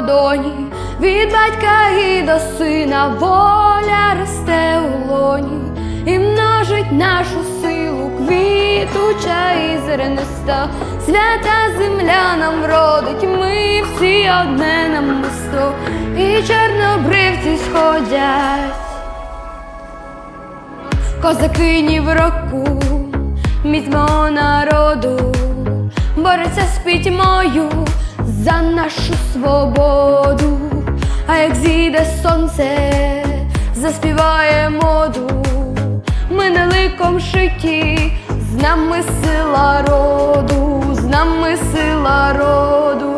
долоні, від батька і до сина воля росте у лоні, і множить нашу силу квітуча і зерниста, свята земля нам родить, ми всі одне намисто, і чорнобривці сходять. Козаки в року, міць народу, бореться з пітьмою за нашу свободу, а як зійде сонце, заспіває моду, ми не ликом шиті, з нами сила роду, з нами сила роду,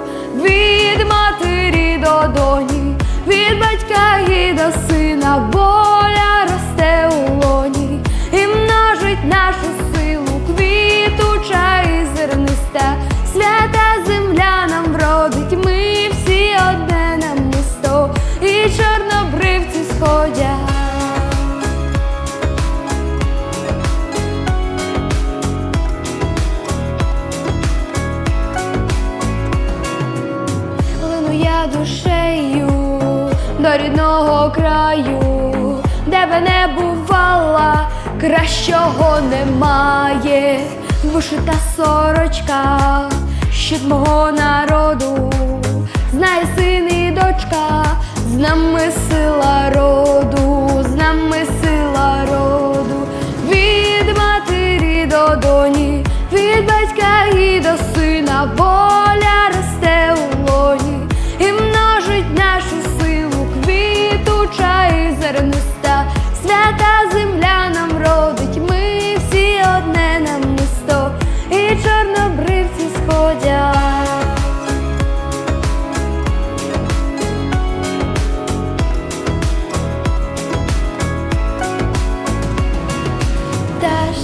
душею до рідного краю, де би не бувала, кращого немає, вишита сорочка, щит мого народу, знає син і дочка, з нами сила роду, з нами сила роду, від матері до доні, від батька і до сина, воля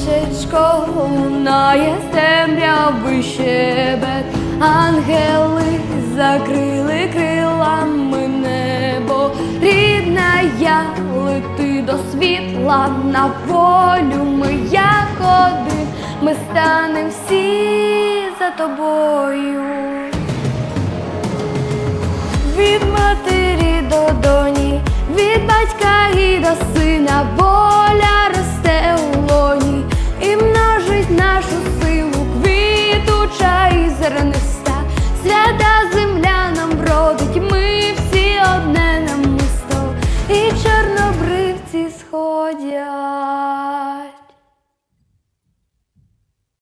Пташечко лунає з темряви щебет, ангели закрили крилами небо, рідна я лети до світла на волю ми як один, ми станем всі за тобою. Одне